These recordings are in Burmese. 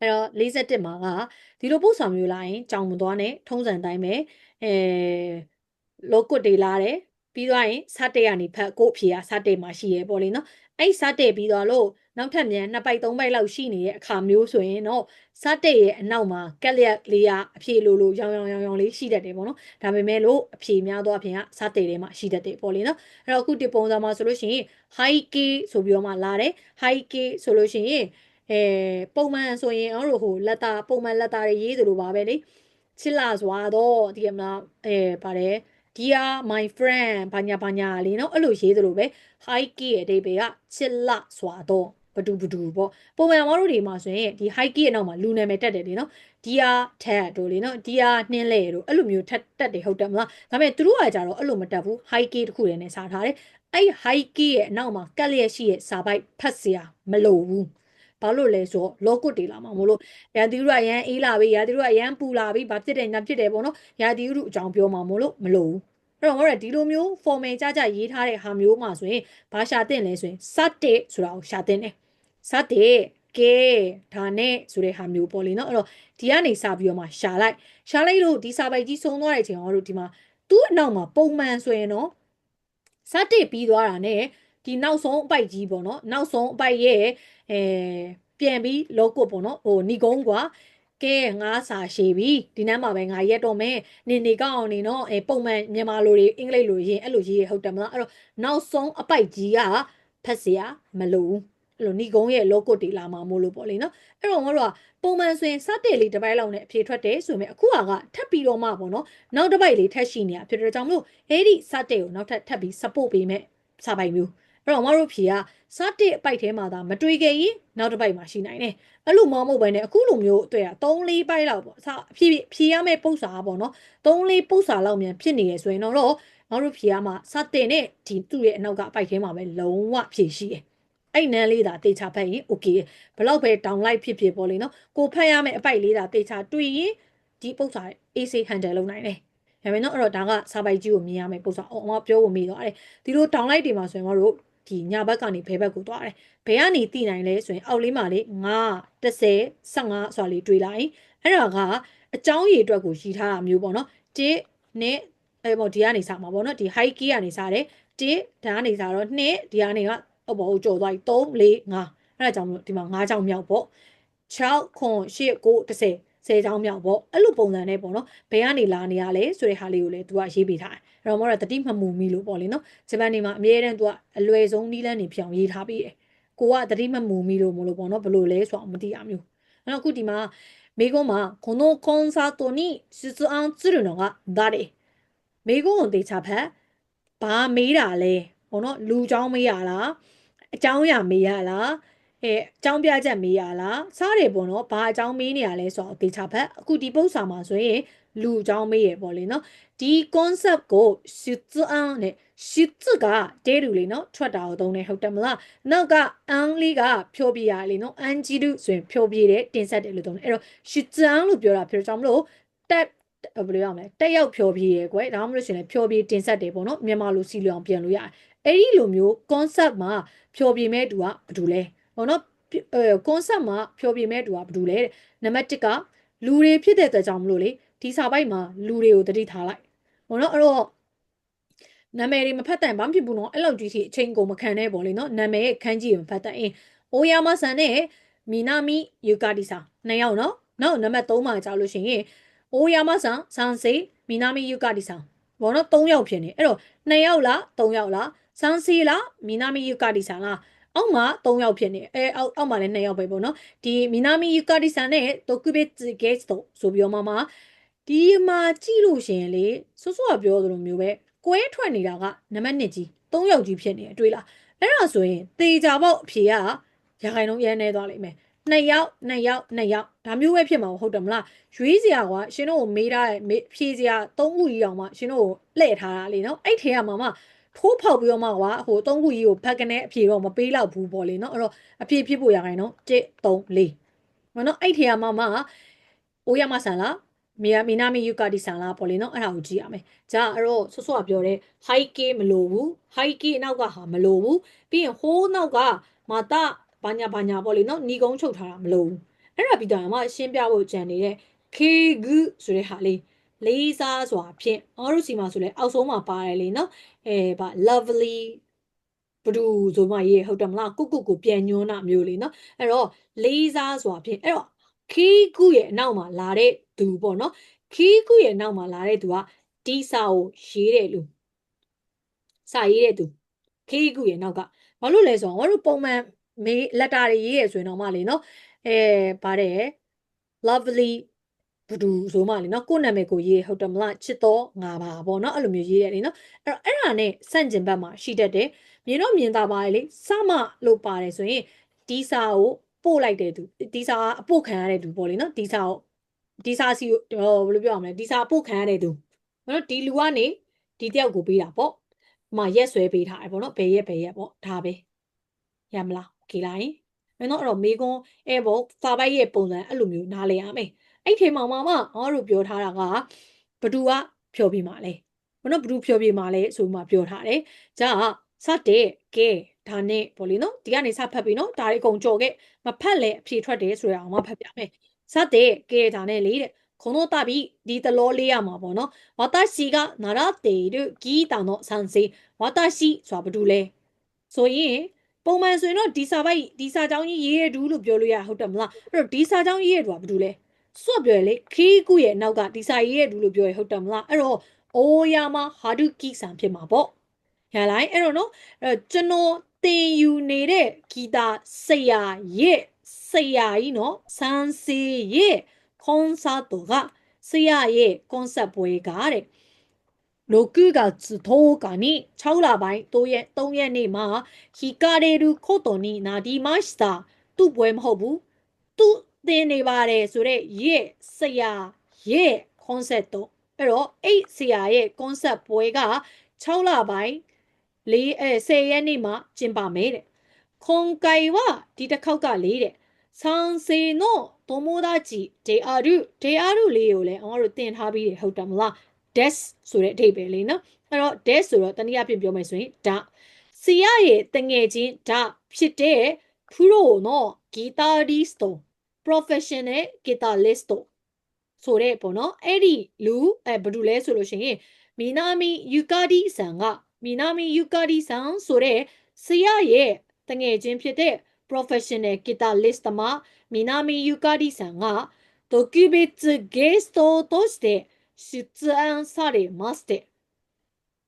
အဲ့တော့41မှာကဒီလိုပို့ဆောင်မျိုးလာရင်ကြောင်မသွားနဲ့ထုံးစံတိုင်းပဲအဲလောကွတ်တွေလာတယ်ပြီးသွားရင်စတဲ့ကနေဖတ်ကိုအဖြေကစတဲ့မှာရှိရဲပေါ့လေနော်အဲ့စတဲ့ပြီးသွားလို့နောက်ထပ်မြန်နှစ်ပိုက်သုံးပိုက်လောက်ရှိနေတဲ့အခါမျိုးဆိုရင်တော့စတဲ့ရဲ့အနောက်မှာကက်လက်လေးကအဖြေလိုလိုရောင်ရောင်ရောင်ရောင်လေးရှိတတ်တယ်ပေါ့နော်ဒါပေမဲ့လို့အဖြေများသောအပြင်ကစတဲ့ထဲမှာရှိတတ်တယ်ပေါ့လေနော်အဲ့တော့အခုဒီပုံစံမှာဆိုလို့ရှိရင် high key ဆိုပြီးတော့မှလာတယ် high key ဆိုလို့ရှိရင် အဲပုံမှန်ဆိုရင်အော်တို့ဟိုလက်တာပုံမှန်လက်တာတွေရေးသလိုပါပဲလေချစ်လာစွာတော့ဒီကမလားအဲပါတယ် dear my friend ဘာညာဘာညာလေးနော်အဲ့လိုရေးသလိုပဲ hike ရဲ့အတိပယ်ကချစ်လာစွာတော့ဘဒူဘဒူပေါ့ပုံမှန်မတို့တွေမှာဆိုရင်ဒီ hike ရဲ့နောက်မှာလူနာမည်တက်တယ်လေနော် dear ထက်တို့လေနော် dear နှင်းလေတို့အဲ့လိုမျိုးထက်တက်တယ်ဟုတ်တယ်မလားဒါပေမဲ့သူတို့ကကြတော့အဲ့လိုမတက်ဘူး hike တခုတည်းနဲ့စာထားတယ်အဲ့ hike ရဲ့အနောက်မှာကက်လျက်ရှိရဲ့စာပိုက်ဖတ်စရာမလိုဘူး ဘာလို့လဲဆိုတော့ logo တွေလာမှာမလို့ရာသီဥတုအရန်အေးလာပြီရာသီဥတုအရန်ပူလာပြီဘာဖြစ်တယ်ညာဖြစ်တယ်ပေါ့နော်ရာသီဥတုအကြောင်းပြောမှာမလို့မလို့အဲ့တော့ငါတို့ဒီလိုမျိုး formal ကြကြရေးထားတဲ့ဟာမျိုးမှာဆိုရင်ဘာရှာတင်လဲဆိုရင် sate ဆိုတာကိုရှာတင်တယ် sate ကဲဒါနဲ့ဆိုတဲ့ဟာမျိုးပေါ့လေနော်အဲ့တော့ဒီကနေစပြီးတော့မှရှာလိုက်ရှာလိုက်လို့ဒီစာပိုက်ကြီးဆုံးသွားတဲ့အချိန်ငါတို့ဒီမှာသူ့အနောက်မှာပုံမှန်ဆိုရင်တော့စတဲ့ပြီးသွားတာနဲ့ ဒီနောက်ဆုံးအပိုက်ကြီးပေါ့နော်နောက်ဆုံးအပိုက်ရဲ့အဲပြန်ပြီး logo ပေါ့နော်ဟိုညီကုန်းကွာကဲငါစာရှည်ပြီဒီနမ်းမှာပဲငါရက်တော့မယ်နေနေကောက်အောင်နေနော်အဲပုံမှန်မြန်မာလိုတွေအင်္ဂလိပ်လိုရေးအဲ့လိုရေးရဟုတ်တယ်မလားအဲ့တော့နောက်ဆုံးအပိုက်ကြီးကဖတ်စရာမလိုဘူးအဲ့လိုညီကုန်းရဲ့ logo တွေလာမှာမို့လို့ပေါ့လေနော်အဲ့တော့ငါတို့ကပုံမှန်ဆိုရင်စတဲ့လေးတစ်ပိုက်လောက်နဲ့အဖြေထွက်တယ်ဆိုရင်အခုကထပ်ပြီးတော့မှပေါ့နော်နောက်တစ်ပိုက်လေးထပ်ရှိနေတာဖြစ်တဲ့ကြောင့်မလို့အဲ့ဒီစတဲ့ကိုနောက်ထပ်ထပ်ပြီး support ပေးမဲ့စာပိုက်မျိုး အဲ့တော့မတို့ဖြေကစတဲ့အပိုက်ထဲမှာသာမတွေးခဲ့ရင်နောက်တစ်ပိုက်မှာရှိနိုင်တယ်အဲ့လိုမဟုတ်ဘဲနဲ့အခုလိုမျိုးအတွေ့အ3 4ပိုက်လောက်ပေါ့အဖြေဖြေရမယ့်ပု္ပ္ပာပေါ့နော်3 4ပု္ပ္ပာလောက်မြန်ဖြစ်နေရဆိုရင်တော့ငါတို့ဖြေရမှာစတဲ့နဲ့ဒီသူ့ရဲ့အနောက်ကအပိုက်ထဲမှာပဲလုံးဝဖြေရှိတယ်အဲ့နန်းလေးသာတေချာဖတ်ရင် okay ဘလောက်ပဲ downlight ဖြစ်ဖြစ်ပေါ့လေနော်ကိုဖတ်ရမယ့်အပိုက်လေးသာတေချာတွေ့ရင်ဒီပု္ပ္ပာ AC handle လုပ်နိုင်တယ်ဒါပေမဲ့တော့အဲ့တော့ဒါကစာပိုက်ကြီးကိုမြင်ရမယ်ပု္ပ္ပာအော်အမပြောဖို့မိတော့အဲ့ဒီလို downlight တွေမှာဆိုရင်တို့ ဒီညာဘက်ကနေဘဲဘက်ကိုသွားတယ်ဘဲကနေတည်နိုင်လဲဆိုရင်အောက်လေးမှာလေ9 30 15ဆိုတာလေးတွေးလိုက်အဲ့ဒါကအကြောင်းရည်အတွက်ကိုရည်ထားတာမျိုးပေါ့နော်1နဲ့အဲပေါ့ဒီကနေစမှာပေါ့နော်ဒီ high key ကနေစတယ်1ဒါကနေစတော့2ဒီကနေကဟိုဘောကြော်သွားပြီ3 4 5အဲ့ဒါကြောင့်မလို့ဒီမှာ9ကြောင်မြောက်ပေါ့6ခွန်8 9 10 10ချောင်းမြောက်ပေါ့အဲ့လိုပုံစံနဲ့ပေါ့နော်ဘယ်ကနေလာနေရလဲဆိုတဲ့ဟာလေးကိုလည်း तू ကရေးပေးထားတယ်အဲ့တော့မောတော့တတိမမူမီလို့ပေါ့လေနော်ဂျပန်နေမှာအမြဲတမ်း तू ကအလွယ်ဆုံးနီးလန်းနေပြောင်ရေးထားပေးတယ်ကိုကတတိမမူမီလို့မလို့ပေါ့နော်ဘလို့လဲဆိုတော့မသိရမျိုးအဲ့တော့အခုဒီမှာမေကွန်းမှာこのコンサートに出演するのが誰မေကွန်းကိုတေချာဖတ်ဘာမေးတာလဲပေါ့နော်လူเจ้าမေးရလားအเจ้าရမေးရလား အဲအကြောင်းပြချက်မေးရလားစားတယ်ပေါ့နော်ဘာအကြောင်းမေးနေရလဲဆိုတော့တေချာဖတ်အခုဒီပု္ပ္ပာမှာဆိုရင်လူအကြောင်းမေးရပေါ့လေနော်ဒီ concept ကိုရှစ်ဇအန်နဲ့ရှစ်ဇကတဲတူလေနော်ထွက်တာကိုသုံးနေဟုတ်တယ်မလားနောက်ကအန်လေးကဖြောပြရလေနော်အန်ဂျီဒုဆိုရင်ဖြောပြတယ်တင်ဆက်တယ်လို့သုံးတယ်အဲ့တော့ရှစ်ဇအန်လို့ပြောတာဖြစ်ကြောင်းမလို့တက်ဘယ်လိုရမလဲတက်ရောက်ဖြောပြရဲကွယ်ဒါမှမဟုတ်ရှင်လည်းဖြောပြတင်ဆက်တယ်ပေါ့နော်မြန်မာလိုစီလျောင်ပြန်လို့ရတယ်အဲ့ဒီလိုမျိုး concept မှာဖြောပြမဲ့တူကဘာတူလဲ ဟောနော်အဲ concept မှာဖြောပြမဲ့တူကဘာတူလဲနံပါတ်1ကလူတွေဖြစ်တဲ့အတွက်ကြောင့်မလို့လေဒီစာပိုက်မှာလူတွေကိုတတိထားလိုက်ဟောနော်အဲ့တော့နာမည်တွေမဖတ်တန်ဘာမှဖြစ်ဘူးနော်အဲ့လောက်ကြီးထိအချိန်ကုန်မခံနဲ့ပေါ့လေနော်နာမည်ရဲ့ခန်းကြီးမဖတ်တန်အင်းအိုယာမဆန်နဲ့မီနာမီယူကာတီစာနှစ်ယောက်နော်နောက်နံပါတ်3မှာကြာလို့ရှိရင်အိုယာမဆန်ဆန်စေမီနာမီယူကာတီစာဘောနော်3ယောက်ဖြစ်နေအဲ့တော့2ယောက်လား3ယောက်လားဆန်စီလားမီနာမီယူကာတီစာလား အောက်မှာ3ယောက်ဖြစ်နေအဲအောက်အောက်မှာလည်း2ယောက်ပဲပေါ့နော်ဒီမီနာမီယူကာတီဆန်နဲ့တိုကူဘစ်ဂက်စ်တို့ဆိုပြီးတော့မှမှဒီမှာကြည့်လို့ရှင်လေဆွဆွကပြောသလိုမျိုးပဲကွဲထွက်နေတာကနံပါတ်1ကြီး3ယောက်ကြီးဖြစ်နေအတွေ့လားအဲ့ဒါဆိုရင်တေချာပေါက်အဖြေကရာခိုင်နှုန်းရဲနေသွားလိမ့်မယ်နှစ်ယောက်နှစ်ယောက်နှစ်ယောက်ဒါမျိုးပဲဖြစ်မှာဟုတ်တယ်မလားရွေးစရာကရှင်တို့ကိုမေးထားတဲ့ဖြေစရာသုံးခုကြီးအောင်မှရှင်တို့ကိုလှည့်ထားတာလေနော်အဲ့ထဲကမှမှ ထိုးဖောက်ပြီးတော့မှကွာဟိုသုံးခုကြီးကိုဖက်ကနေအဖြေတော့မပေးတော့ဘူးပေါ့လေနော်အဲ့တော့အဖြေဖြစ်ဖို့ရခိုင်နော်1 3 4မနော်အဲ့ထဲကမှမှအိုးရမဆန်လားမီယာမီနာမီယူကာဒီဆန်လားပေါ့လေနော်အဲ့ဒါကိုကြည့်ရမယ်ဂျာအဲ့တော့ဆွဆွပြောတဲ့ high key မလိုဘူး high key အနောက်ကဟာမလိုဘူးပြီးရင်ဟိုးနောက်ကမာတာဘာညာဘာညာပေါ့လေနော်ညီကုန်းချုပ်ထားတာမလိုဘူးအဲ့ဒါပြီးတော့မှရှင်းပြဖို့ကြံနေတဲ့ခေဂုဆိုတဲ့ဟာလေး လေးစားစွာဖြင့်အော်တို့စီမှာဆိုလဲအောက်ဆုံးမှာပါတယ်လေနော်အဲဗာ lovely ဘဒူဆိုမှရေးဟုတ်တယ်မလားကုကုကိုပြန်ညွှန်းတာမျိုးလေနော်အဲ့တော့လေးစားစွာဖြင့်အဲ့တော့ခီးကုရဲ့အနောက်မှာလာတဲ့သူပေါ့နော်ခီးကုရဲ့အနောက်မှာလာတဲ့သူကဒီစာကိုရေးတဲ့လူစာရေးတဲ့သူခီးကုရဲ့နောက်ကဘာလို့လဲဆိုတော့တို့ပုံမှန်မေးလက်တာတွေရေးရဆိုရင်တော့မှလေနော်အဲဗါတဲ့ lovely ဘဒူဆိုမှလေနော်ကိုယ့်နာမည်ကိုရေးဟုတ်တယ်မလားချစ်တော်ငါပါပေါ့နော်အဲ့လိုမျိုးရေးရတယ်လေနော်အဲ့တော့အဲ့ဒါနဲ့ဆန့်ကျင်ဘက်မှာရှိတတ်တယ်မြင်တော့မြင်သာပါလေစမလို့ပါတယ်ဆိုရင်ဒီစာကိုပို့လိုက်တဲ့သူဒီစာအပို့ခံရတဲ့သူပေါ့လေနော်ဒီစာကိုဒီစာစီကိုဘယ်လိုပြောရမလဲဒီစာအပို့ခံရတဲ့သူနော်ဒီလူကနေဒီတယောက်ကိုပေးတာပေါ့ဟိုရက်ဆွဲပေးထားတယ်ပေါ့နော်ဘယ်ရက်ဘယ်ရက်ပေါ့ဒါပဲရမလားโอเคလားယင်အဲ့တော့အဲ့တော့မေကွန်းအဲပေါ့စာပိုက်ရဲ့ပုံစံအဲ့လိုမျိုးနားလည်ရမယ် အဲ့ဒီမှာမှမငါတို့ပြောထားတာကဘဒူကဖြောပြမှာလဲဘနော်ဘဒူဖြောပြမှာလဲဆိုမှပြောထားတယ်じゃあစတဲ့ကဲဒါနဲ့ပေါ့လေနော်ဒီကနေစဖတ်ပြီးနော်ဒါတွေအကုန်ကြော်ခဲ့မဖတ်လဲအဖြေထွက်တယ်ဆိုရအောင်မဖတ်ပြမယ်စတဲ့ကဲဒါနဲ့လေတဲ့この度ဒီတလောလေးရမှာပေါ့နော်私が習っているギターの賛成私ဆိုတာဘာတူလဲဆိုရင်ပုံမှန်ဆိုရင်တော့ဒီစာပိုက်ဒီစာကြောင်းကြီးရေးရတူလို့ပြောလို့ရဟုတ်တယ်မလားအဲ့တော့ဒီစာကြောင်းရေးရတူကဘာတူလဲ စွတ်ပြောရလေခီးကူရဲ့နောက်ကဒီစာရေးရတူလို့ပြောရဟုတ်တယ်မလားအဲ့တော့အိုယာမဟာဒုကိဆန်ဖြစ်မှာပေါ့ရလိုက်အဲ့တော့နော်အဲ့ကျွန်တော်တင်ယူနေတဲ့ဂီတာဆရာရဲ့ဆရာကြီးနော်စန်းစေရဲ့コンサートがဆရာရဲ့ကွန်ဆတ်ပွဲကတဲ့6月10日に6လပိုင်း3ရက်3ရက်နေ့မှာ惹かれることになりましたသူ့ပွဲမဟုတ်ဘူးသူ သင်နေပါတယ်ဆိုတော့ရဲ့ဆရာရဲ့ concept တော့အဲ့တော့အဲ့ဆရာရဲ့ concept ပွဲက6လပိုင်း၄အဲ10ရက်နေ့မှာကျင်းပမယ်တဲ့ခွန်ကိုင်ဝဒီတစ်ခေါက်က၄တဲ့ဆောင်စေနို့တမိုးသားကြီးဒေအာရုဒေအာရုလေးကိုလည်းအောင်တို့တင်ထားပြီးတယ်ဟုတ်တယ်မလား des ဆိုတဲ့အဓိပ္ပာယ်လေးနော်အဲ့တော့ des ဆိုတော့တနည်းအားဖြင့်ပြောမယ်ဆိုရင်ဒါစီရရဲ့တငယ်ချင်းဒါဖြစ်တဲ့ pro နော် guitarist တို့ professional guitarist ဆိုတဲ့ပေါ့နော်အဲ့ဒီလူအဲဘာလို့လဲဆိုလို့ရှိရင်မီနာမီယူကာဒီဆန်ကမီနာမီယူကာဒီဆန်ဆိုတဲ့စီရရဲ့တငယ်ချင်းဖြစ်တဲ့ professional guitarist သမားミナミユカリさんが特別ゲストとして出演されまして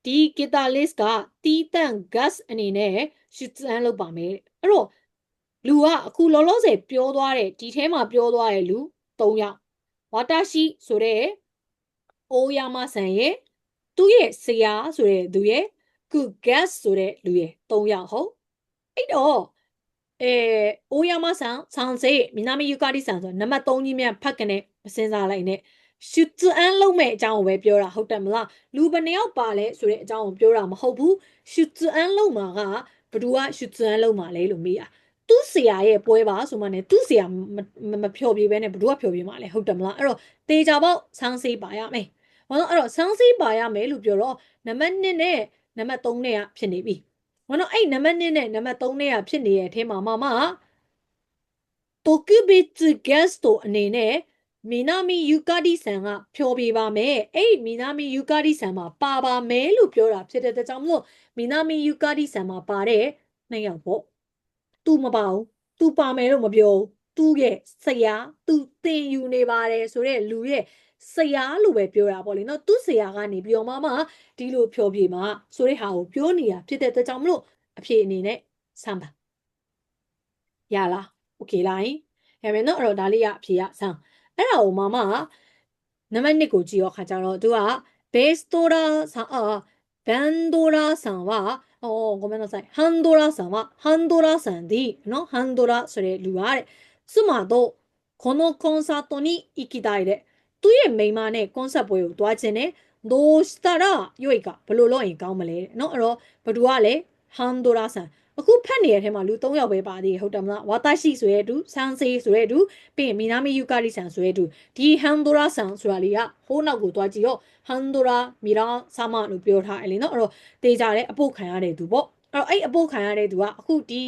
ဒီဂီတာလစ်ကတီးတန့် gas အနေနဲ့ရှစ်စမ်းလုပ်ပါမယ်အဲ့တော့ လူကအခုလောလောဆယ်ပြောသွားတဲ့ဒီထဲမှာပြောသွားတဲ့လူ၃ယောက်ဝါတာရှိဆိုတဲ့အိုယာမဆန်ရဲ့သူ့ရဲ့ဆရာဆိုတဲ့သူရဲ့ကု gas ဆိုတဲ့လူရဲ့၃ယောက်ဟုတ်အဲ့တော့အဲအိုယာမဆန်ဆန်စေမီနာမီယူကာဒီဆန်ဆိုနံပါတ်3ကြီးမြတ်ဖတ်ကနေမစင်စားလိုက်နဲ့ရှုဇအန်လုံးမဲ့အကြောင်းကိုပဲပြောတာဟုတ်တယ်မလားလူဘယ်နှယောက်ပါလဲဆိုတဲ့အကြောင်းကိုပြောတာမဟုတ်ဘူးရှုဇအန်လုံးမှာကဘသူကရှုဇအန်လုံးမှာလဲလို့မေးတာ သူ့ဆရာရဲ့ပွဲပါဆိုမှねသူ့ဆရာမဖြော်ပြပဲနဲ့ဘ누구ကဖြော်ပြမှာလဲဟုတ်တယ်မလားအဲ့တော့တေချာပေါက်ဆောင်းစေးပါရမယ်ဘာလို့အဲ့တော့ဆောင်းစေးပါရမယ်လို့ပြောတော့နံပါတ်1နဲ့နံပါတ်3နဲ့ကဖြစ်နေပြီဘာလို့အဲ့နံပါတ်1နဲ့နံပါတ်3နဲ့ကဖြစ်နေတဲ့အထဲမှာမမတိုကီဘီချ်ဂက်စတိုအနေနဲ့မီနာမီယူကာဒီဆန်ကဖြောပြပါမယ်အဲ့မီနာမီယူကာဒီဆန်မှာပါပါမယ်လို့ပြောတာဖြစ်တဲ့တကြောင်မလို့မီနာမီယူကာဒီဆန်မှာပါတဲ့နှစ်ယောက်ပေါ့ သူမပါဘူးသူပါမယ်တော့မပြောဘူးသူ့ရဲ့ဆရာသူသင်ယူနေပါတယ်ဆိုတဲ့လူရဲ့ဆရာလို့ပဲပြောတာပေါ့လေနော်သူ့ဆရာကနေပြောမှမှဒီလိုဖြောပြမှာဆိုတဲ့ဟာကိုပြောနေတာဖြစ်တဲ့အတွက်ကြောင့်မလို့အဖြေအနေနဲ့ဆမ်းပါရလားโอเคလားဟင်ဒါပေမဲ့တော့အဲ့တော့ဒါလေးကအဖြေကဆမ်းအဲ့ဒါကိုမမနံပါတ်1ကိုကြည့်ရခါကျတော့သူက base တော်တာဆာဘန်တော်တာဆာက おごめんなさい。ハンドラーさんは、ハンドラーさんでいいの？ハンドラー、それ、ルアーレ。妻と、このコンサートに行きたいで。といえば今ね、コンサートをどうしてね、どうしたらよいか、プロロインかもれ。の、あの、ブルーアレ、ハンドラーさん。 အခုဖတ်နေရတဲ့ထဲမှာလူ၃ယောက်ပဲပါသေးတယ်ဟုတ်တယ်မလားဝါတာရှိဆိုရဲတူဆန်စေဆိုရဲတူပြီးရင်မီနာမီယူကာရီဆန်ဆိုရဲတူဒီဟန်ဒိုရာဆန်ဆိုတာလေးကဟိုးနောက်ကိုတွားကြည့်တော့ဟန်ဒိုရာမီရာဆာမလို့ပြောထားတယ်လေနော်အဲ့တော့တေးကြတဲ့အပုတ်ခံရတဲ့သူပေါ့အဲ့တော့အဲ့အပုတ်ခံရတဲ့သူကအခုဒီ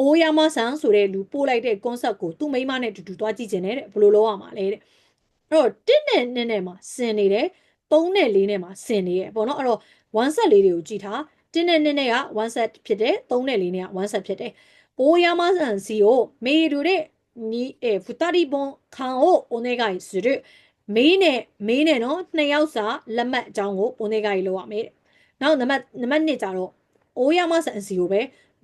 အိုးယာမဆန်ဆိုတဲ့လူပို့လိုက်တဲ့ concept ကိုသူ့မိန်းမနဲ့အတူတူတွားကြည့်ခြင်းနဲ့တဲ့ဘယ်လိုလုပ်ရမှာလဲတဲ့အဲ့တော့1နဲ့2နဲ့မှာစင်နေတယ်3နဲ့4နဲ့မှာစင်နေရပေါ့နော်အဲ့တော့ one set လေးတွေကိုကြည့်ထား တင်းနဲ့နှစ်နဲ့က1 set ဖြစ်တယ်3နဲ့4နဲ့က1 set ဖြစ်တယ်ပိုးရမဆန်စီကိုမေတို့တဲ့နီအဲဖူတာရီဘွန်ခံအိုအိုနေကရစရမေးနဲ့မေးနဲ့နော်နှစ်ယောက်စာလက်မှတ်အကြောင်းကိုအိုနေကရလောက်ရမယ်နောက်နံပါတ်နံပါတ်1ကြတော့အိုးရမဆန်စီကိုပဲ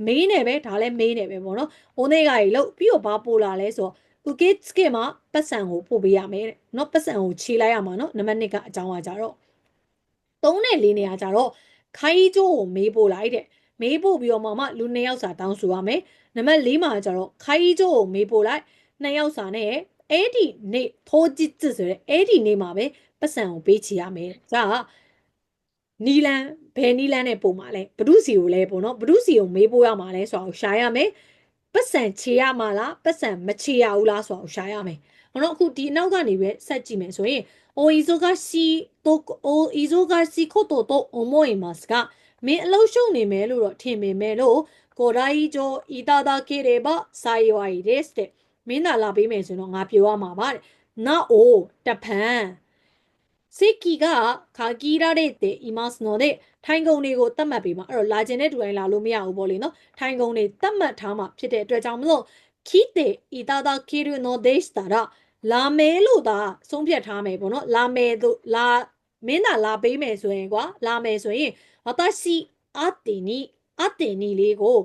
မေးနဲ့ပဲဒါလည်းမေးနဲ့ပဲပေါ့နော်အိုနေကရလောက်ပြီးတော့ဘာပို့လာလဲဆိုတော့သူကစ်ကမှာပတ်စံကိုပို့ပေးရမယ်တဲ့နော်ပတ်စံကိုခြေလိုက်ရမှာနော်နံပါတ်1ကအကြောင်းအကြတော့3နဲ့4နေရာကြတော့ ခိုင်းကျိုးကိုမေးပို့လိုက်တဲ့။မေးပို့ပြီးတော့မှလူနှစ်ယောက်စာတောင်းဆိုရမယ်။နံပါတ်4မှာကျတော့ခိုင်းကျိုးကိုမေးပို့လိုက်နှစ်ယောက်စာနဲ့အဲ့ဒီနေ့ထိုးကြည့်ဆိုတဲ့အဲ့ဒီနေ့မှာပဲပတ်စံကိုပေးချရမယ်။ဒါကနီလန်ဘယ်နီလန်နဲ့ပုံမှာလဲဘဒုစီကိုလဲပေါ့နော်ဘဒုစီကိုမေးပို့ရမှာလဲဆိုတော့ရှာရမယ်။ပတ်စံချေရမှာလားပတ်စံမချေရဘူးလားဆိုတော့ရှာရမယ်။ဟောတော့အခုဒီနောက်ကနေပဲဆက်ကြည့်မယ်ဆိုရင် အိုအီဇိုကစီတိုအိုအီဇိုကစီခိုတိုတိုအမိုအီမတ်ကမင်းအလုံးရှုံနေမယ်လို့တော့ထင်ပေမဲ့လို့ကိုရိုင်းဂျိုအီတာဒါကေရေဘဆိုင်ယိုအိုင်ဒက်စ်တဲ့မင်းသာလာပေးမယ်ဆိုတော့ငါပြောရမှာပါတဲ့နောက်အိုတဖန်စိကီကခါကီရတဲ့တဲ့အီမတ်နော်တဲ့ထိုင်ကုန်တွေကိုတတ်မှတ်ပေးမှာအဲ့တော့လာကျင်တဲ့တူတိုင်းလာလို့မရဘူးပေါ့လေနော်ထိုင်ကုန်တွေတတ်မှတ်ထားမှာဖြစ်တဲ့အတွက်ကြောင့်မလို့ခိတေအီတာဒါကီရနိုဒေးစတာရာ လာမဲလို့သာဆုံးဖြတ်ထားမယ်ပေါ့နော်လာမဲတို့လာမင်းသာလာပေးမယ်ဆိုရင်ကွာလာမယ်ဆိုရင်私あってにあってにလေးကို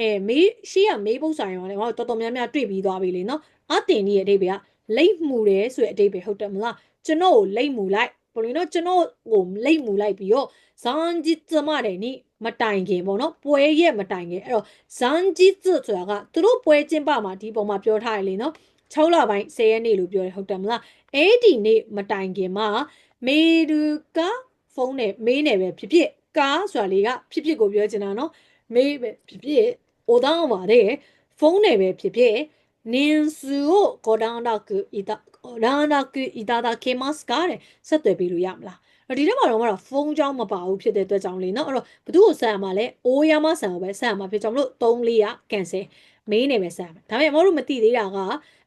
အဲမေးရှေ့ကမေးပုတ်ဆိုင်ရောလေဟောတော်တော်များများတွေ့ပြီးသွားပြီလေနော်အတင်ကြီးရဲ့အတိတ်ပဲကလိတ်မှုတယ်ဆိုတဲ့အတိတ်ပဲဟုတ်တယ်မလားကျွန်တော်ကိုလိတ်မှုလိုက်ဘလို့နော်ကျွန်တော်ကိုလိတ်မှုလိုက်ပြီးတော့ဇန်ဂျစ်ဇမတယ်နိမတိုင်ခင်ပေါ့နော်ပွဲရဲ့မတိုင်ခင်အဲ့တော့ဇန်ဂျစ်ဇဆိုတာကသူတို့ပွဲကျင်းပမှာဒီပုံမှာပြောထားရလေနော် 6လပိုင်း10ရက်နေ့လို့ပြောတယ်ဟုတ်တယ်မလားအဲ့ဒီနေ့မတိုင်ခင်မှာမေဒူကဖုန်းနဲ့မေးနေပဲဖြစ်ဖြစ်ကားဆိုတာလေးကဖြစ်ဖြစ်ကိုပြောချင်တာနော်မေးပဲဖြစ်ဖြစ်お談話でフォンネベピピ年数をご覧なくいたご覧なくいただけますかတဲ့ဆက်သွယ်ပေးလို့ရမလားဒီထဲမှာတော့မတော့ဖုန်းကြောင်းမပါဘူးဖြစ်တဲ့အတွက်ကြောင့်လေနော်အဲ့တော့ဘသူ့ကိုဆက်ရမှာလဲအိုးရမဆန်ကိုပဲဆက်ရမှာဖြစ်ကြောင့်မလို့3လေးရကန်ဆယ်မင်းနေပဲဆက်ရမှာဒါပေမဲ့မတို့မသိသေးတာက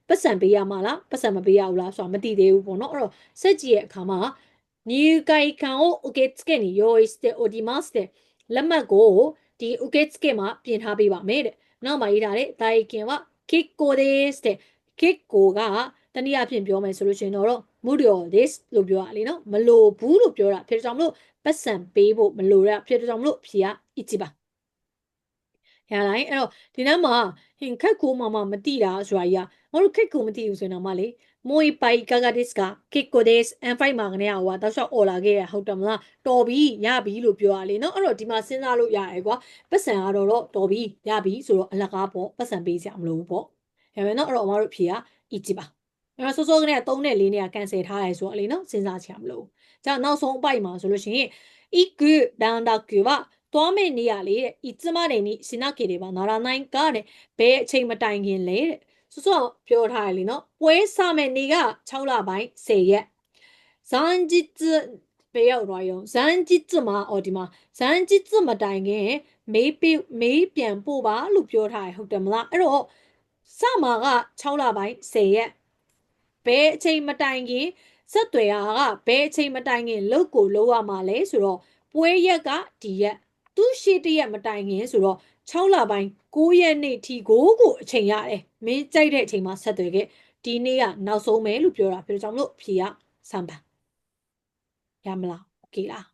ပတ်စံပေးရမှာလားပတ်စံမပေးရဘူးလားဆိုတာမသိသေးဘူးပေါ့နော်အဲ့တော့စက်ကြည့်ရဲ့အခါမှာ入会館を受付に用意しておりますတဲ့လက်မှတ်ကိုဒီ受付မှာပြင်ထားပေးပါမယ်တဲ့နောက်မှာရေးထားတဲ့ဒါイキンは結構ですတဲ့結構ကတနည်းအားဖြင့်ပြောမယ်ဆိုလို့ရှိရင်တော့無料ですလို့ပြောရလေနော်မလိုဘူးလို့ပြောတာဖြစ်ကြောင်မလို့ပတ်စံပေးဖို့မလိုတာဖြစ်ကြောင်မလို့ဖြေက1ပါ ရလိုက်အဲ့တော့ဒီနောက်မှာဟင်ခက်ကိုမမမတိတာဆိုတာကြီးကမတို့ခက်ကိုမတိဘူးဆိုရင်တော့မလေမွေပိုင်ကာဂဒစ်ကကစ်ကိုဒက် N5 မှာကနေဟိုတောက်လျှောက်អော်လာခဲ့ရဟုတ်တယ်မလားတော်ပြီရပြီလို့ပြောရလေနော်အဲ့တော့ဒီမှာစဉ်းစားလို့ရတယ်ကွာပတ်စံကတော့တော့တော်ပြီရပြီဆိုတော့အလကားပေါ့ပတ်စံပေးစရာမလိုဘူးပေါ့ဒါပေမဲ့နော်အဲ့တော့အမတို့ဖြေကအီဂျစ်ပါအဲ့တော့စောစောကနေ3နဲ့4နဲ့ကကန်ဆယ်ထားရဲဆိုတော့လေနော်စဉ်းစားချင်မလို့じゃあနောက်ဆုံးအပိုက်မှာဆိုလို့ရှိရင်イクダンダクは သွားမယ့်နေရလေတဲ့အီツマနေနိရှနာကေတွေပါနာရာနိုင်ကတဲ့ဘယ်အချိန်မတိုင်ခင်လဲတဲ့စောစောပြောထားရလေနော်ပွဲစမဲ့နေက6လပိုင်း10ရက်ဇန်ဂျစ်ဘယ်ရောက်သွားရောဇန်ဂျစ်မှာအော်ဒီမှာဇန်ဂျစ်မတိုင်ခင်မေးပြမေးပြန်ပို့ပါလို့ပြောထားရဟုတ်တယ်မလားအဲ့တော့စမှာက6လပိုင်း10ရက်ဘယ်အချိန်မတိုင်ခင်ဆက်သွယ်ဟာကဘယ်အချိန်မတိုင်ခင်လုတ်ကိုလုတ်ရမှာလဲဆိုတော့ပွဲရက်ကဒီရက် သူရှိတရက်မတိုင်ခင်ဆိုတော့6လပိုင်း9ရက်နေ့ထိကိုကိုအချိန်ရတယ်မင်းကြိုက်တဲ့အချိန်မှာဆက်သွယ်ခဲ့ဒီနေ့ကနောက်ဆုံးပဲလို့ပြောတာပြောကြောင့်လို့ဖြေကစမ်းပါရမလားโอเคလား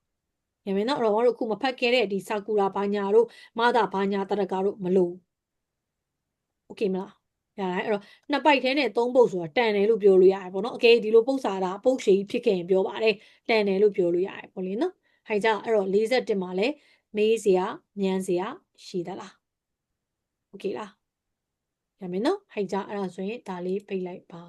ရမယ်နော်တော့တို့ခုမဖတ်ခဲ့တဲ့ဒီဆာကူရာဘာညာတို့မာတာဘာညာတရကာတို့မလို့โอเคမလားရတယ်အဲ့တော့နှစ်ပိုက်ထဲနဲ့သုံးပုတ်ဆိုတာတန်တယ်လို့ပြောလို့ရတယ်ပေါ့နော်โอเคဒီလိုပုတ်စာတာပုတ်ရှည်ဖြစ်ခဲ့ရင်ပြောပါတယ်တန်တယ်လို့ပြောလို့ရတယ်ပေါ့လေနော်ဟိုင်ကြအဲ့တော့41မှာလဲ မေးစရာညံစရာရှိသလားโอเคလားရမယ်နော်ဟိုက်ကြအဲ့ဒါဆိုရင်ဒါလေးပိတ်လိုက်ပါ